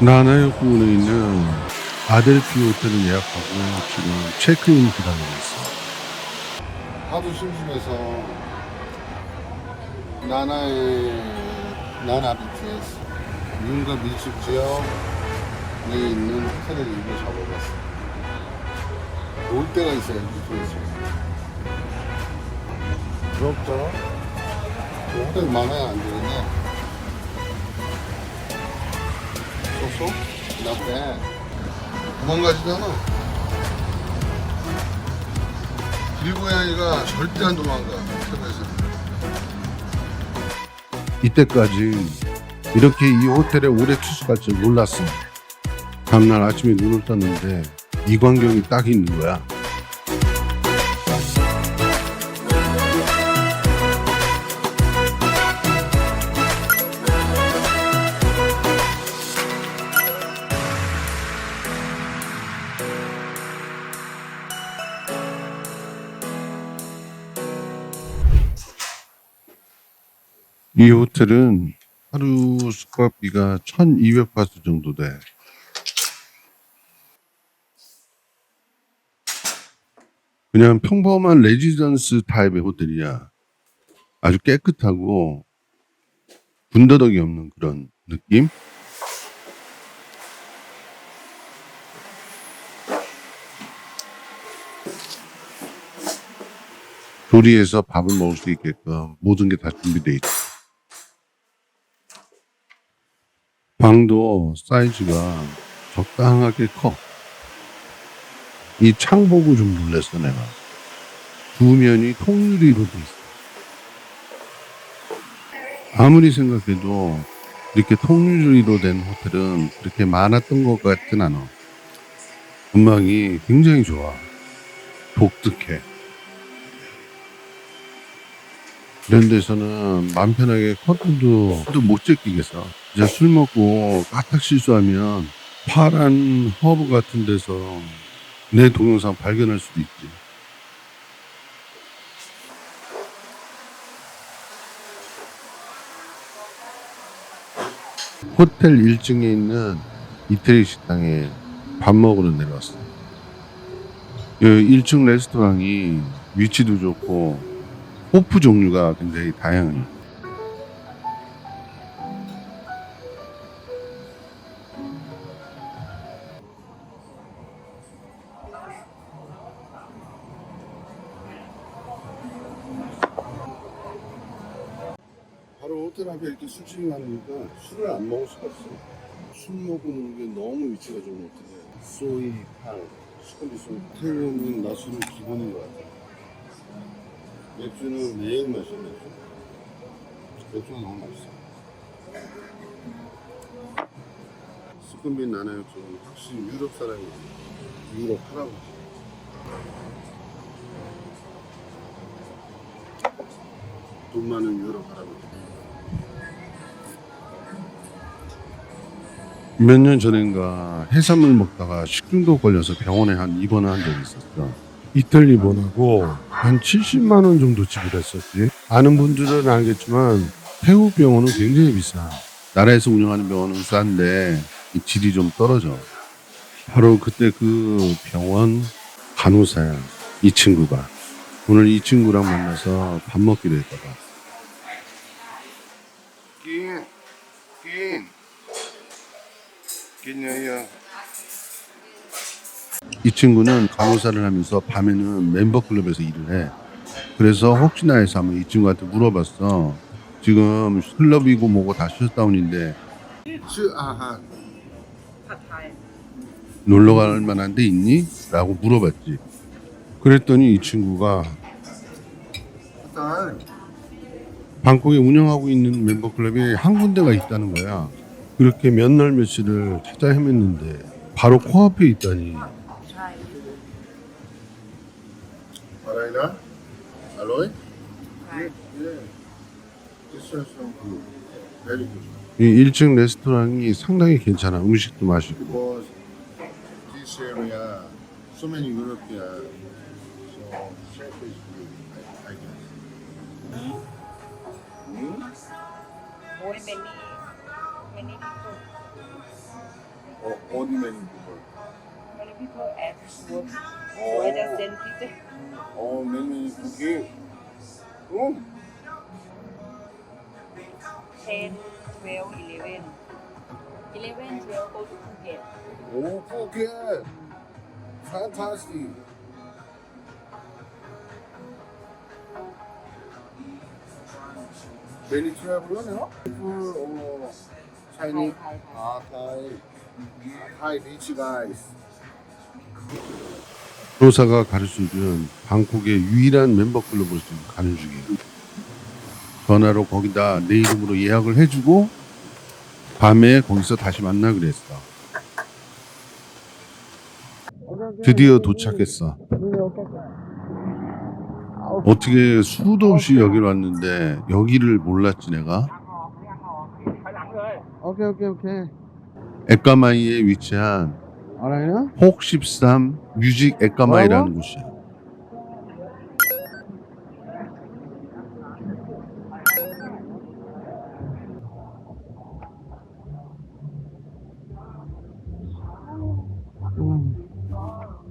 나나역군에 있는 아델피 호텔을 예약하고 지금 체크인 기다리고 있어요. 하도 심심해서 나나의 나나 BTS 윤가 밀집 지역에 있는 호텔을 이거 잡아봤어요. 올 때가 있어요, BTS. 부럽죠? 이 호텔 마음에 안 드는 나쁘네 도망가지도 않아. 길고양이가 절대 안 도망가 호텔에서. 이때까지 이렇게 이 호텔에 오래 투숙할 줄 몰랐어 다음날 아침에 눈을 떴는데 이 광경이 딱 있는 거야 이 호텔은 하루 숙박비가 1200바트 정도 돼. 그냥 평범한 레지던스 타입의 호텔이야. 아주 깨끗하고 군더더기 없는 그런 느낌? 조리해서 밥을 먹을 수 있게끔 모든 게 다 준비되어 있다. 방도 사이즈가 적당하게 커. 이창 보고 좀 놀랐어, 내가. 두 면이 통유리로 돼 있어. 아무리 생각해도 이렇게 통유리로 된 호텔은 그렇게 많았던 것 같진 않아. 음악이 굉장히 좋아. 독특해. 이런 데서는 맘 편하게 커튼도 또못 제끼겠어. 이제 술 먹고 까딱 실수하면 파란 허브 같은 데서 내 동영상 발견할 수도 있지. 호텔 1층에 있는 이태리 식당에 밥 먹으러 내려왔어. 이 1층 레스토랑이 위치도 좋고 호프 종류가 굉장히 다양해. 바로 호텔 앞에 이렇게 술집이 많으니까 술을 안 먹을 수가 없어. 술 먹는 게 너무 위치가 좋은 호텔이야. 소이, 탕, 스컬리 소이. 호텔은 낮술은 기본인 것 같아. 맥주는 매일 마셔 맥주. 맥주가 너무 맛있어. 수금빈 나나역은 확실히 유럽 사람이야. 유럽 할아버지. 돈 많은 유럽 할아버지. 몇년 전인가 해산물 먹다가 식중독 걸려서 병원에 한 입원을 한 적이 있었어. 이틀 입원하고 한 70만 원 정도 지불했었지. 아는 분들은 알겠지만 태국 병원은 굉장히 비싸. 나라에서 운영하는 병원은 싼데 이 질이 좀 떨어져. 바로 그때 그 병원 간호사야. 이 친구가. 오늘 이 친구랑 만나서 밥 먹기로 했다가. 낀, 낀. 낀녀야. 이 친구는 간호사를 하면서 밤에는 멤버 클럽에서 일을 해. 그래서 혹시나 해서 한번 이 친구한테 물어봤어. 지금 클럽이고 뭐고 다 셧다운인데 놀러 갈 만한 데 있니? 라고 물어봤지. 그랬더니 이 친구가 방콕에 운영하고 있는 멤버 클럽이 한 군데가 있다는 거야. 그렇게 몇 날 며칠을 찾아 헤맸는데 바로 코앞에 있다니. Paraina, aloe. Right. Yeah. This is so good. Very good. 이 1층 레스토랑이 상당히 괜찮아. 음식도 맛있고. Because this area, so many European, so chef is good. I, I guess. Mm? Or many, many people. Or only many people. People at work. So Oh. I just send picture. 어, many cooking. 응. 10, 12, 11. 11, 12 go to Phuket. 오, Phuket. Fantastic. Many traveler now? People or Chinese? Thai, Thai, Thai. 아, Thai. Thai rich guys. 조사가 가르쳐준 방콕의 유일한 멤버 클럽으로 지금 가는 중이에요. 전화로 거기다 내 이름으로 예약을 해주고 밤에 거기서 다시 만나 그랬어. 드디어 도착했어. 어떻게 수도 없이 여기를 왔는데 여기를 몰랐지 내가? 오케이 오케이 오케이 에까마이에 위치한 알아요? 혹13 뮤직 에까마이라는 곳이야.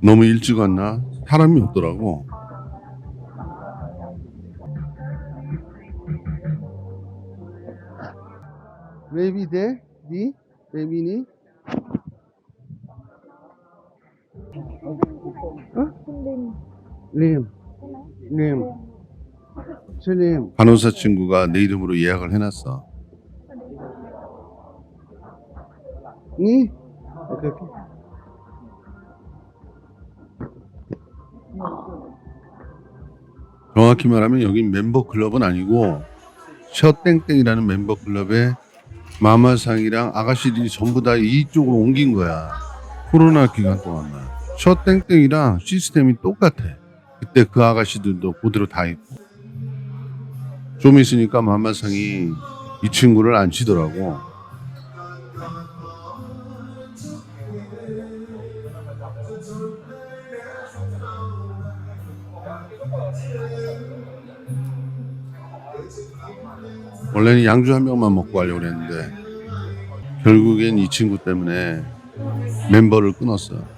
너무 일찍 왔나? 사람이 없더라고. There, the maybe ni. Lim. Lim. Lim. 간호사 친구가 내 이름으로 예약을 해놨어. Ni. Okay okay. 정확히 말하면 여긴 멤버 클럽은 아니고 셔땡땡이라는 멤버 클럽에 마마상이랑 아가씨들이 전부 다 이쪽으로 옮긴 거야. 코로나 기간 동안만. 셔땡땡이랑 시스템이 똑같아. 그때 그 아가씨들도 그대로 다 있고. 좀 있으니까 마마상이 이 친구를 안 치더라고. 원래는 양주 한 병만 먹고 가려고 그랬는데 결국엔 이 친구 때문에 멤버를 끊었어.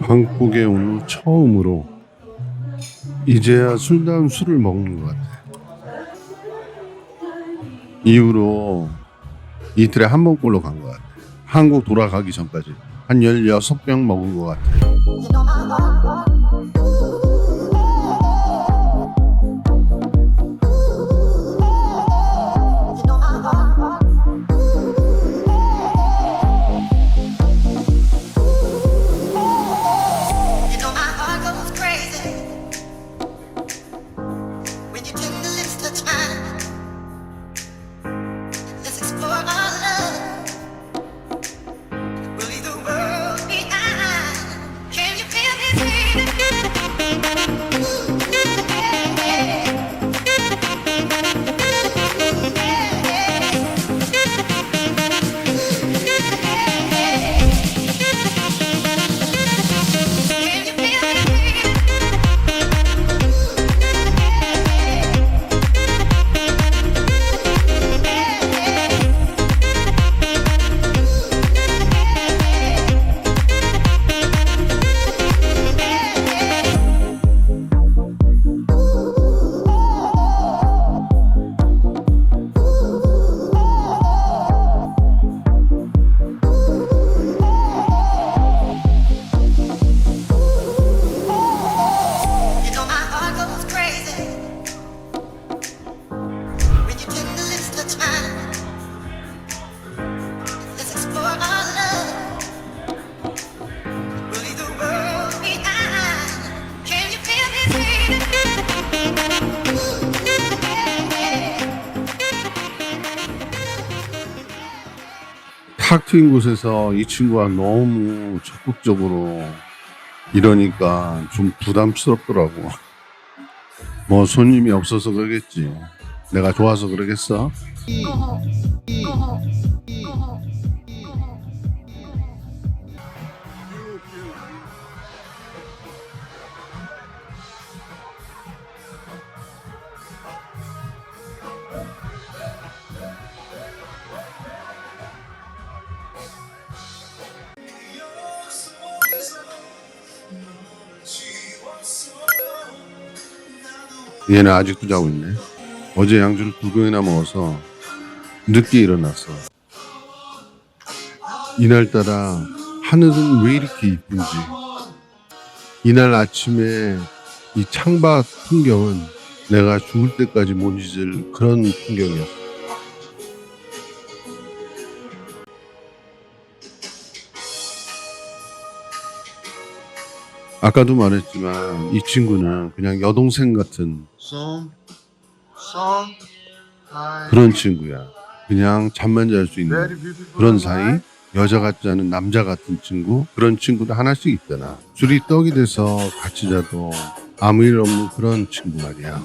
방콕에 오늘 처음으로 이제야 술다운 술을 먹는 것 같아. 이후로 이틀에 한 번꼴로 간 것 같아. 한국 돌아가기 전까지 한 16병 먹은 것 같아. 탁 트인 곳에서 이 친구가 너무 적극적으로 이러니까 좀 부담스럽더라고. 뭐 손님이 없어서 그러겠지. 내가 좋아서 그러겠어? 얘는 아직도 자고 있네. 어제 양주를 두 병이나 먹어서 늦게 일어났어. 이날따라 하늘은 왜 이렇게 이쁜지. 이날 아침에 이 창밖 풍경은 내가 죽을 때까지 못 잊을 그런 풍경이었어. 아까도 말했지만 이 친구는 그냥 여동생 같은 그런 친구야. 그냥 잠만 잘 수 있는. 그런 사이 여자 같지 않은 남자 같은 친구 그런 친구도 하나씩 있잖아. 술이 떡이 돼서 같이 자도 아무 일 없는 그런 친구 말이야.